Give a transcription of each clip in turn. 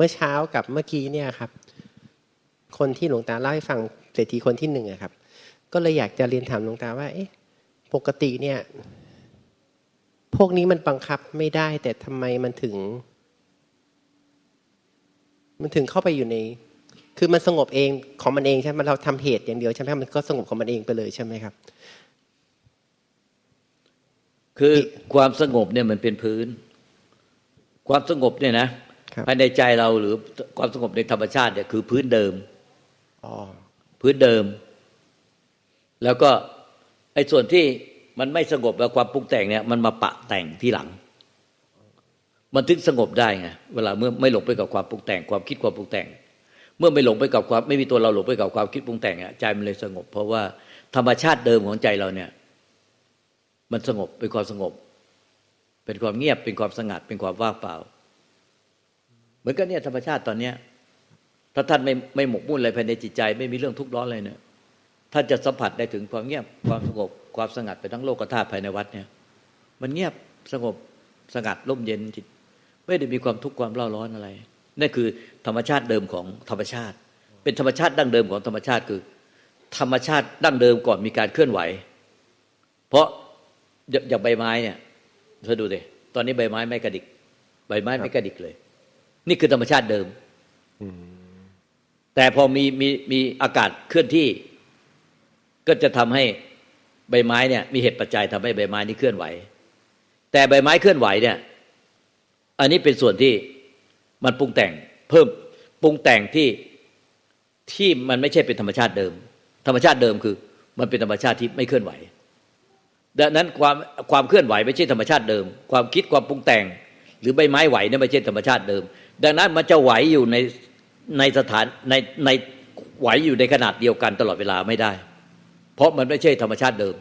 เมื่อเช้ากับเมื่อกี้เนี่ยครับ คนที่หลวงตาเล่าให้ฟังเศรษฐีคนที่หนึ่งครับ ก็เลยอยากจะเรียนถามหลวงตาว่า เอ๊ะ ปกติเนี่ย พวกนี้มันบังคับไม่ได้ แต่ทำไมมันถึง มันถึงเข้าไปอยู่ใน คือมันสงบเองของมันเองใช่ไหมเราทำเหตุอย่างเดียวใช่ไหมมันก็สงบของมันเองไปเลยใช่ไหมครับ คือความสงบเนี่ยมันเป็นพื้น ความสงบเนี่ยนะ ภายในใจเราหรือความสงบในธรรมชาติเนี่ยคือพื้นเดิมอ๋อพื้นเดิม แล้วก็ไอ้ส่วนที่มันไม่สงบแล้วความปรุงแต่งเนี่ย มันมาปะแต่งที่หลัง มันถึงสงบได้ไงเวลาเมื่อไม่หลงไปกับความปรุงแต่ง ความคิดความปรุงแต่ง เมื่อไม่หลงไปกับความไม่มีตัวเราหลงไปกับความคิดปรุงแต่งอะใจมันเลยสงบ เพราะว่าธรรมชาติเดิมของใจเราเนี่ย มันสงบเป็นความสงบ เป็นความเงียบเป็นความสงัดเป็นความว่างเปล่า เหมือนกันเนี่ยธรรมชาติตอนเนี้ยถ้าท่านไม่ไม่หมกมุ่นอะไรภายในจิตใจ ไม่มีเรื่องทุกข์ร้อนอะไรเนี่ยท่านจะสัมผัสได้ถึงความเงียบความสงบความสงัดไปทั้งโลกธาตุภายในวัดเนี่ย มันเงียบสงบสงัดร่มเย็นจิตไม่ได้มีความทุกข์ความเล่าร้อนอะไรนั่นคือธรรมชาติเดิมของธรรมชาติ เป็นธรรมชาติดั้งเดิมของธรรมชาติคือ ธรรมชาติดั้งเดิมก่อนมีการเคลื่อนไหว เพราะอย่างใบไม้เนี่ยเธอดูดิตอนนี้ใบไม้ไม่กระดิก ใบไม้ไม่กระดิกเลย นี่คือธรรมชาติเดิมแต่พอมีมีมีอากาศเคลื่อนที่ ก็จะทำให้ใบไม้เนี่ยมีเหตุปัจจัยทำให้ใบไม้นี้เคลื่อนไหว แต่ใบไม้เคลื่อนไหวเนี่ย อันนี้เป็นส่วนที่มันปรุงแต่งเพิ่มปรุงแต่งที่ที่มันไม่ใช่เป็นธรรมชาติเดิม ธรรมชาติเดิมคือ มันเป็นธรรมชาติที่ไม่เคลื่อนไหว ดังนั้นความความเคลื่อนไหวไม่ใช่ธรรมชาติเดิม ความคิดความปรุงแต่ง หรือใบไม้ไหวเนี่ยไม่ใช่ธรรมชาติเดิม ดังนั้นมันจะไหวอยู่ในในสถานในในไหวอยู่ในขนาดเดียวกันตลอดเวลาไม่ได้ เพราะมันไม่ใช่ธรรมชาติเดิม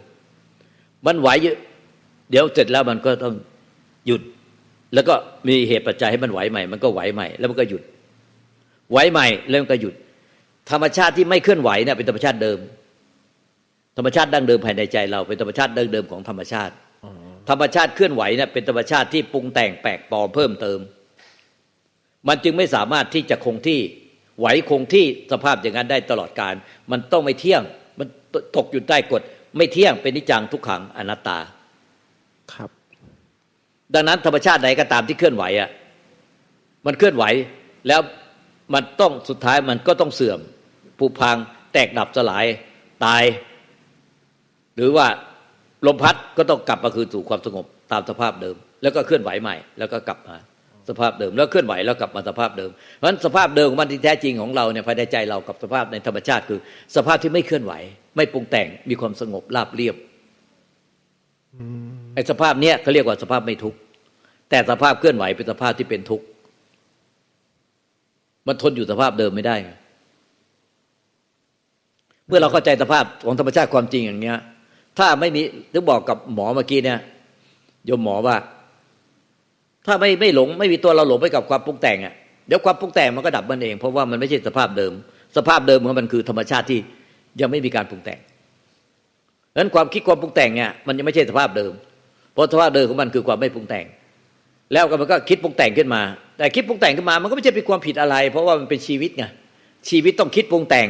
มันไหวอยู่เดี๋ยวเสร็จแล้วมันก็ต้องหยุด แล้วก็มีเหตุปัจจัยให้มันไหวใหม่ มันก็ไหวใหม่ แล้วมันก็หยุด ไหวใหม่แล้วมันก็หยุด ธรรมชาติที่ไม่เคลื่อนไหวเนี่ยเป็นธรรมชาติเดิม ธรรมชาติดั้งเดิมภายในใจเราเป็นธรรมชาติดั้งเดิมของธรรมชาติ ธรรมชาติเคลื่อนไหวเนี่ยเป็นธรรมชาติที่ปรุงแต่งแปลกปลอมเพิ่มเติม มันจึงไม่สามารถที่จะคงที่ไหวคงที่สภาพอย่างนั้นได้ตลอดการ มันต้องไม่เที่ยง มันตกอยู่ใต้กฎ ไม่เที่ยงเป็นนิจังทุกขังอนัตตาครับ ดังนั้นธรรมชาติใดก็ตามที่เคลื่อนไหวอะมันเคลื่อนไหวแล้วมันต้องสุดท้ายมันก็ต้องเสื่อมผุพัง แตกดับสลายตาย หรือว่าลมพัดก็ต้องกลับมาคืนสู่ความสงบตามสภาพเดิม แล้วก็เคลื่อนไหวใหม่ แล้วก็กลับมา สภาพเดิม แล้วเคลื่อนไหวแล้วกลับมาสภาพเดิม เพราะฉะนั้นสภาพเดิมของมันที่แท้จริงของเราเนี่ยภายในใจเรากับสภาพในธรรมชาติคือ สภาพที่ไม่เคลื่อนไหว ไม่ปรุงแต่งมีความสงบราบเรียบไอ้สภาพเนี้ยเขาเรียกว่าสภาพไม่ทุกข์แต่สภาพเคลื่อนไหวเป็นสภาพที่เป็นทุกข์มันทนอยู่สภาพเดิมไม่ได้ เมื่อเราเข้าใจสภาพของธรรมชาติความจริงอย่างเนี้ย ถ้าไม่มีถึงบอกกับหมอเมื่อกี้เนี่ยโยมหมอว่า ถ้าไม่ไม่หลงไม่มีตัวเราหลงไปกับความปรุงแต่งอะเดี๋ยวความปรุงแต่งมันก็ดับมันเอง เพราะว่ามันไม่ใช่สภาพเดิม สภาพเดิมของมันคือธรรมชาติที่ยังไม่มีการปรุงแต่งดังนั้นความคิดความปรุงแต่งเนี่ยมันยังไม่ใช่สภาพเดิม เพราะสภาพเดิมของมันคือความไม่ปรุงแต่ง แล้วก็มันก็คิดปรุงแต่งขึ้นมา แต่คิดปรุงแต่งขึ้นมา มันก็ไม่ใช่เป็นความผิดอะไร เพราะว่ามันเป็นชีวิตไงชีวิตต้องคิดปรุงแต่ง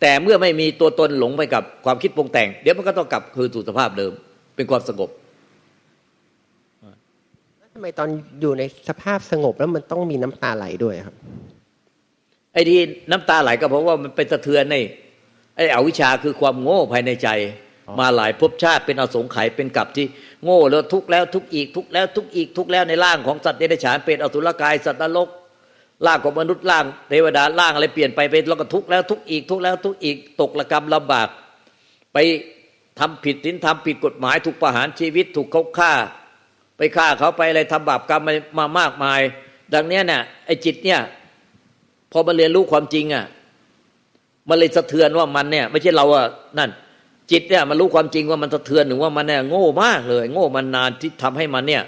แต่เมื่อไม่มีตัวตนหลงไปกับความคิดปรุงแต่ง เดี๋ยวมันก็ต้องกลับคืนสู่สภาพเดิม เป็นความสงบ ทำไมตอนอยู่ในสภาพสงบแล้วมันต้องมีน้ำตาไหลด้วยครับ ไอ้ที่น้ำตาไหลก็เพราะว่ามันเป็นสะเทือนในไอ้อวิชชาคือความโง่ภายในใจอ๋อมาหลายภพชาติเป็นอสงไขยเป็นกลับที่โง่แล้วทุกข์แล้วทุกข์อีกทุกข์แล้วทุกข์อีกทุกข์แล้วในร่างของสัตว์เดรัจฉานเป็นอสุรกายสัตว์นรกร่างของมนุษย์ร่างเทวดาร่างอะไรเปลี่ยนไปเป็นแล้วก็ทุกข์แล้วทุกข์อีกทุกข์แล้วทุกข์อีกตกระกรรมลำบาก ไปทำผิดศีลทำผิดกฎหมายถูกประหารชีวิตถูกเขาฆ่า ไปฆ่าเขาไปอะไรทำบาปกรรมมามากมาย ดังเนี้ยเนี่ยไอ้จิตเนี่ยพอมาเรียนรู้ความจริงอะมันเลยสะเทือนว่ามันเนี่ย ไม่ใช่เราอะนั่น จิตเนี่ยมันรู้ความจริงว่ามันสะเทือนหรือว่ามันเนี่ยโง่มากเลย โง่มันนานที่ทำให้มันเนี่ย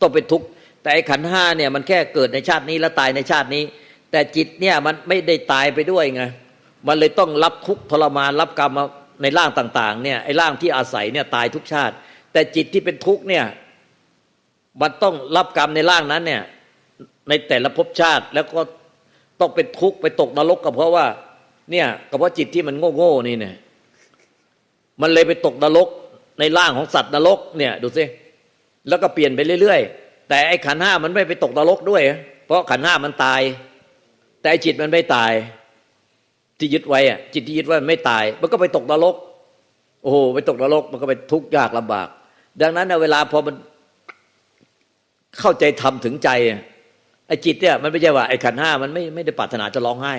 ต้องเป็นทุกข์แต่ไอ้ขันห้าเนี่ยมันแค่เกิดในชาตินี้แล้วตายในชาตินี้ แต่จิตเนี่ยมันไม่ได้ตายไปด้วยไงมันเลยต้องรับทุกข์ทรมานรับกรรมในร่างต่าง ๆ เนี่ยไอ้ร่างที่อาศัยเนี่ยตายทุกชาติ แต่จิตที่เป็นทุกข์เนี่ย มันต้องรับกรรมในร่างนั้นเนี่ย ในแต่ละภพชาติแล้วก็ต้องเป็นทุกข์ไปตกนรกก็เพราะว่า เนี่ยก็เพราะจิตที่มันโง่ๆนี่เนี่ย มันเลยไปตกนรกในร่างของสัตว์นรกเนี่ย ดูสิแล้วก็เปลี่ยนไปเรื่อยๆ แต่ไอ้ขันห้ามันไม่ไปตกนรกด้วย เพราะขันห้ามันตาย แต่ไอ้จิตมันไม่ตาย ที่ยึดไว้อะจิตที่ยึดไว้มันไม่ตาย มันก็ไปตกนรก โอ้โหไปตกนรกมันก็ไปทุกข์ยากลำบาก ดังนั้นเวลาพอมัน เข้าใจทำถึงใจไอ้จิตเนี่ยมันไม่ใช่ว่าไอ้ขันห้ามันไม่ไม่ได้ปรารถนาจะร้องไห้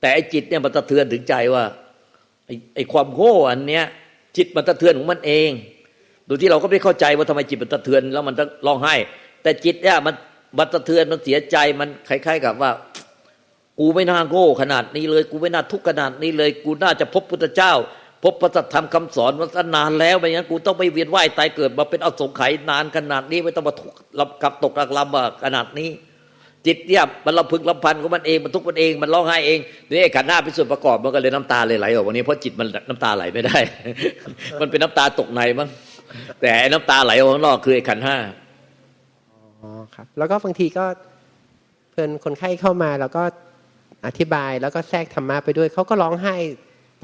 แต่ไอ้จิตเนี่ยมันสะเทือนถึงใจว่าไอ้ไอ้ความโง่อันเนี้ย จิตมันสะเทือนของมันเองโดยที่เราก็ไม่เข้าใจว่าทำไมจิตมันสะเทือนแล้วมันต้องร้องไห้ แต่จิตเนี่ยมันมันสะเทือนมันเสียใจมันคล้าย ๆ กับว่า กูไม่น่าโง่ขนาดนี้เลย กูไม่น่าทุกข์ขนาดนี้เลย กูน่าจะพบพุทธเจ้า พบพระสัทธรรมคำสอนมาตั้งนานแล้วไม่งั้นกูต้องไปเวียนว่ายตายเกิดมาเป็นอสงไขยนานขนาดนี้ไม่ต้องมาทุกข์ลำกับตกลำบากขนาดนี้ จิตเนี่ยมันลำพึงลำพันของมันเองมันทุกข์มันเองมันร้องไห้เองนี่ไอ้ขันหน้าเป็นส่วนประกอบมันก็เลยน้ำตาเลยไหลออกวันนี้เพราะจิตมันน้ำตาไหลไม่ได้ มันเป็นน้ำตาตกในมั้งแต่น้ำตาไหลออกข้างนอกคือไอ้ขันห้าอ๋อครับ แล้วก็บางทีก็เพื่อนคนไข้เข้ามาแล้วก็อธิบายแล้วก็แทรกธรรมะไปด้วยเขาก็ร้องไห้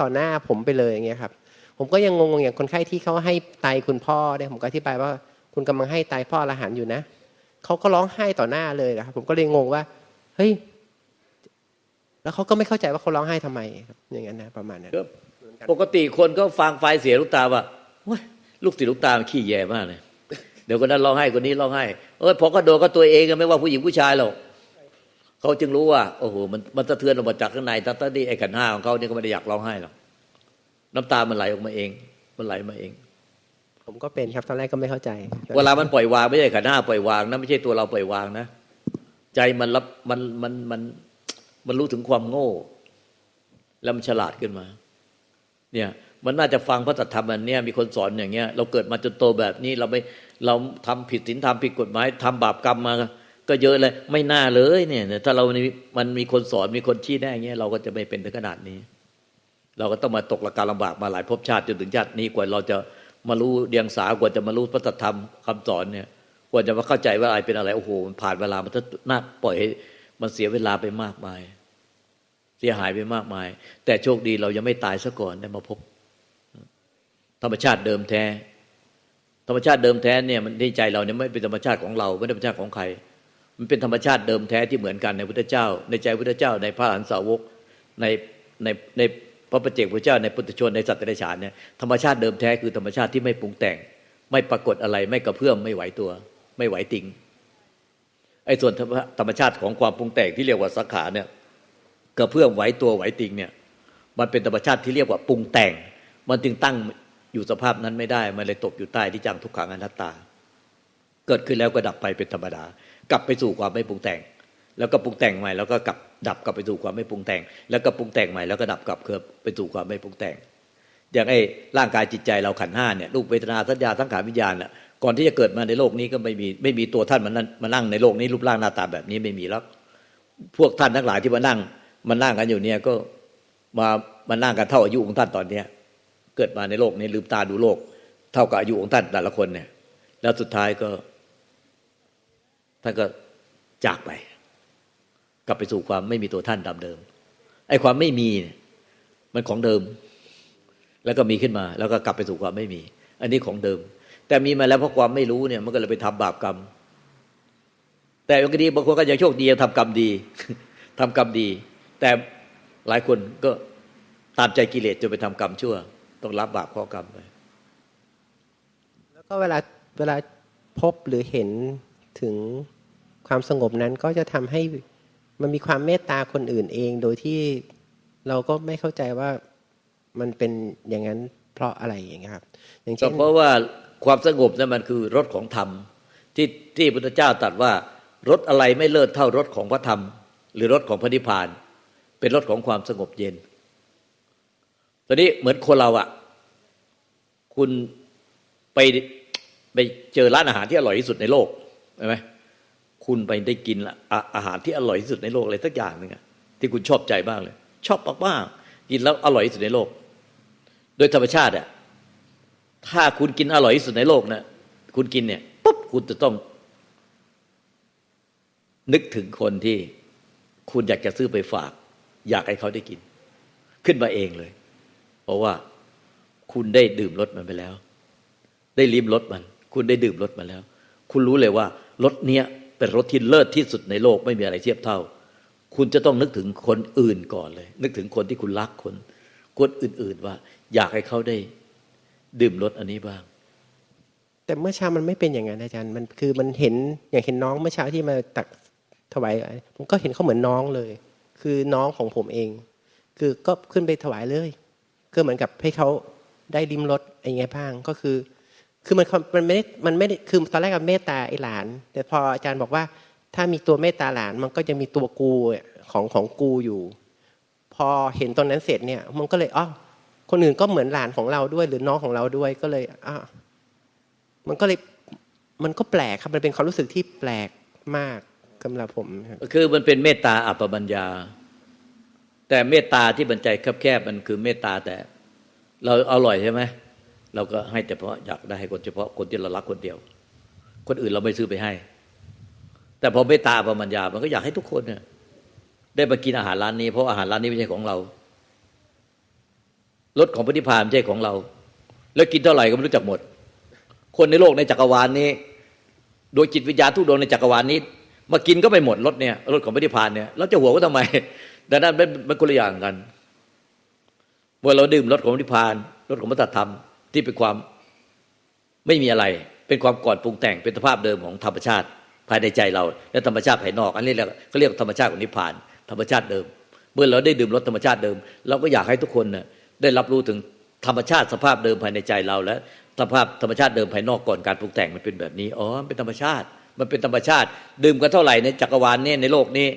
ต่อหน้าผมไปเลยอย่างเงี้ยครับ ผมก็ยังงงๆอย่างคนไข้ที่เขาให้ไตคุณพ่อเนี่ยผมก็อธิบายว่าคุณกำลังให้ไตพ่ออรหันต์อยู่นะเขาก็ร้องไห้ต่อหน้าเลยนะครับผมก็เลยงงว่าเฮ้ยแล้วเขาก็ไม่เข้าใจว่าเขาร้องไห้ทำไมครับอย่างนั้นนะประมาณนั้นก็ปกติคนก็ฟังไฟเสียลูกตาว่าเว้ยลูกศิษย์ลูกตามันขี้แย่มากเลยเดี๋ยวคนนั้นร้องไห้คนนี้ร้องไห้เออพอก็โดนก็ตัวเองอะไม่ว่าผู้หญิงผู้ชายหรอก เขาจึงรู้ว่า โอ้โหมันมันสะเทือนออกมาจากข้างในทั้งๆที่ไอ้ขันธ์ห้าของเขาเนี่ยก็ไม่ได้อยากร้องไห้หรอกน้ำตามันไหลออกมาเอง มันไหลมาเอง ผมก็เป็นครับตอนแรกก็ไม่เข้าใจ เวลามันปล่อยวางไม่ใช่ขันธ์ห้าปล่อยวางนะไม่ใช่ตัวเราปล่อยวางนะใจมันรับมันมันมันมันรู้ถึงความโง่ แล้วมันฉลาดขึ้นมา เนี่ยมันน่าจะฟังพระสัทธรรมอันเนี้ยมีคนสอนอย่างเงี้ย เราเกิดมาจนโตแบบนี้เราไม่เราทำผิดศีลทำผิดกฎหมายทำบาปกรรมมา ก็เยอะเลย ไม่น่าเลยเนี่ย ถ้าเรามันมีคนสอนมีคนชี้แนะอย่างเงี้ยเราก็จะไม่เป็นถึงขนาดนี้ เราก็ต้องมาตกละการลำบากมาหลายภพชาติจนถึงชาตินี้กว่าเราจะมารู้เดียงสากว่าจะมารู้พระธรรมคำสอนเนี่ยกว่าจะมาเข้าใจว่าอะไรเป็นอะไรโอ้โหมันผ่านเวลามันจะน่าปล่อยให้มันเสียเวลาไปมากมาย เสียหายไปมากมาย แต่โชคดีเรายังไม่ตายซะก่อนได้มาพบ ธรรมชาติเดิมแท้ ธรรมชาติเดิมแท้เนี่ยมันในใจเราเนี่ยไม่เป็นธรรมชาติของเรา ไม่ใช่ธรรมชาติของใคร มันเป็นธรรมชาติเดิมแท้ที่เหมือนกันในพุทธเจ้า ในใจพุทธเจ้า ในพระอรหันตสาวกในในในพระประเจกพุทธเจ้าในพุทธชนในสัตว์ในฉานเนี่ยธรรมชาติเดิมแท้คือธรรมชาติที่ไม่ปรุงแต่ง ไม่ปรากฏอะไรไม่กระเพื่อมไม่ไหวตัว ไม่ไหวติงไอ้ส่วนธรรมชาติของความปรุงแต่งที่เรียกว่าสังขารเนี่ยกระเพื่อมไหวตัวไหวติงเนี่ยมันเป็นธรรมชาติที่เรียกว่าปรุงแต่ง มันจึงตั้งอยู่สภาพนั้นไม่ได้ มันเลยตกอยู่ใต้ที่จังทุกขังอนัตตา เกิดขึ้นแล้วก็ดับไปเป็นธรรมดา กลับไปสู่ความไม่ปรุงแต่ง แล้วก็ปรุงแต่งใหม่แล้วก็กลับดับกลับไปสู่ความไม่ปรุงแต่ง แล้วก็ปรุงแต่งใหม่แล้วก็ดับกลับเกิดไปสู่ความไม่ปรุงแต่ง อย่างไอ้ร่างกายจิตใจเราขันห้าเนี่ยรูปเวทนาสัญญาสังขารวิญญาณน่ะก่อนที่จะเกิดมาในโลกนี้ก็ไม่มีไม่มีตัวท่านมานั่งมานั่งในโลกนี้รูปร่างหน้าตาแบบนี้ไม่มีแล้วพวกท่านทั้งหลายที่มานั่งมานั่งกันอยู่เนี่ยก็มามานั่งกันเท่าอายุของท่านตอนเนี้ยเกิดมาในโลกนี้ลืมตาดูโลก เท่ากับอายุของท่านแต่ละคนเนี่ย แล้วสุดท้ายก็ ท่านก็จากไป กลับไปสู่ความไม่มีตัวท่านตามเดิมไอ้ความไม่มีเนี่ยมันของเดิม แล้วก็มีขึ้นมา แล้วก็กลับไปสู่ความไม่มี อันนี้ของเดิม แต่มีมาแล้วเพราะความไม่รู้เนี่ย มันก็เลยไปทำบาปกรรม แต่บางทีบางคนก็ยังโชคดียังทำกรรมดีทำกรรมดี แต่หลายคนก็ตามใจกิเลสจนไปทำกรรมชั่ว ต้องรับบาปข้อกรรมไปแล้วก็เวลาเวลาพบหรือเห็นถึง ความสงบนั้นก็จะทำให้มันมีความเมตตาคนอื่นเอง โดยที่เราก็ไม่เข้าใจว่ามันเป็นอย่างนั้นเพราะอะไรอย่างเงี้ครับ อย่างเช่นเพราะว่าความสงบนั้นมันคือรถของธรรม ที่ที่พุทธเจ้าตรัสว่ารถอะไรไม่เลิศเท่ารถของพระธรรม หรือรถของพระนิพพาน เป็นรถของความสงบเย็นตอนนี้เหมือนคนเราอะคุณไปไปเจอร้านอาหารที่อร่อยที่สุดในโลกใช่ไหม คุณไปได้กินละอาอาหารที่อร่อยที่สุดในโลกอะไรสักอย่างหนึ่งที่คุณชอบใจบ้างเลย ชอบมากๆกินแล้วอร่อยที่สุดในโลก โดยธรรมชาติอะถ้าคุณกินอร่อยที่สุดในโลกนะคุณกินเนี่ยปุ๊บคุณจะต้อง นึกถึงคนที่คุณอยากจะซื้อไปฝาก อยากให้เขาได้กิน ขึ้นมาเองเลย เพราะว่าคุณได้ดื่มรสมันไปแล้ว ได้ลิ้มรสมัน คุณได้ดื่มรสมันแล้ว คุณรู้เลยว่ารสเนี้ย เป็นรสที่เลิศที่สุดในโลกไม่มีอะไรเทียบเท่า คุณจะต้องนึกถึงคนอื่นก่อนเลย นึกถึงคนที่คุณรักคนคนอื่น ๆว่า อยากให้เขาได้ ดื่มรสอันนี้บ้าง แต่เมื่อเช้ามันไม่เป็นอย่างนั้นอาจารย์มันคือมันเห็นอย่างเห็นน้องเมื่อเช้าที่มาตักถวายผมก็เห็นเขาเหมือนน้องเลย คือน้องของผมเอง คือก็ขึ้นไปถวายเลย ก็เหมือนกับให้เขาได้ริมรสอะไรเงี้ยบ้างก็คือ คือมันมันไม่มันไม่คือตอนแรกกับเมตตาไอหลาน แต่พออาจารย์บอกว่า ถ้ามีตัวเมตตาหลานมันก็จะมีตัวกูของของกูอยู่ พอเห็นตอนนั้นเสร็จเนี่ย มันก็เลยอ้าวคนอื่นก็เหมือนหลานของเราด้วย หรือน้องของเราด้วยก็เลยอ้าวมันก็เลยมันก็แปลกครับมันเป็นความรู้สึกที่แปลกมากสำหรับผมคือมันเป็นเมตตาอัปปัญญา แต่เมตตาที่บรรใจแคบๆมันคือเมตตาแต่ เราอร่อยใช่ไหม เราก็ให้แต่เพราะอยากได้ให้คนเฉพาะคนที่เรารักคนเดียว คนอื่นเราไม่ซื้อไปให้ แต่พอเมตตาอัปปมัญญามันก็อยากให้ทุกคนเนี่ยได้มากินอาหารร้านนี้เพราะอาหารร้านนี้ไม่ใช่ของเรารสของพระนิพพานไม่ใช่ของเรา แล้วกินเท่าไหร่ก็ไม่รู้จักหมด คนในโลกในจักรวาลนี้ โดยจิตวิญญาณทุกดวงในจักรวาลนี้ มากินก็ไม่หมดรสเนี่ยรสของพระนิพพานเนี่ยเราจะหัวก็ทำไมดังนั้นมันมันคนละอย่างกันเมื่อเราดื่มรสของพระนิพพานรสของพระธรรม ที่เป็นความไม่มีอะไร เป็นความก่อนปรุงแต่งเป็นสภาพเดิมของธรรมชาติ ภายในใจเรา และธรรมชาติภายนอก อันนี้เรียกเขาเรียกธรรมชาติของนิพพาน ธรรมชาติเดิม เมื่อเราได้ดื่มรสธรรมชาติเดิม เราก็อยากให้ทุกคนน่ะได้รับรู้ถึงธรรมชาติสภาพเดิมภายในใจเราและสภาพธรรมชาติเดิมภายนอกก่อนการปรุงแต่งมันเป็นแบบนี้อ๋อมันเป็นธรรมชาติมันเป็นธรรมชาติ ดื่มกันเท่าไหร่ในจักรวาลนี้ในโลกนี้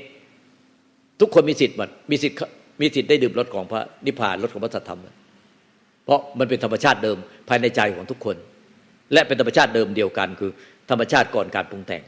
ทุกคนมีสิทธิ์หมดมีสิทธิ์มีสิทธิ์ได้ดื่มรสของพระนิพพานรสของพระสัทธรรมเราะมันเป็นธรรมชาติเดิมภายในใจของทุกคน และเป็นธรรมชาติเดิมเดียวกันคือ ธรรมชาติก่อนการปรุงแต่ง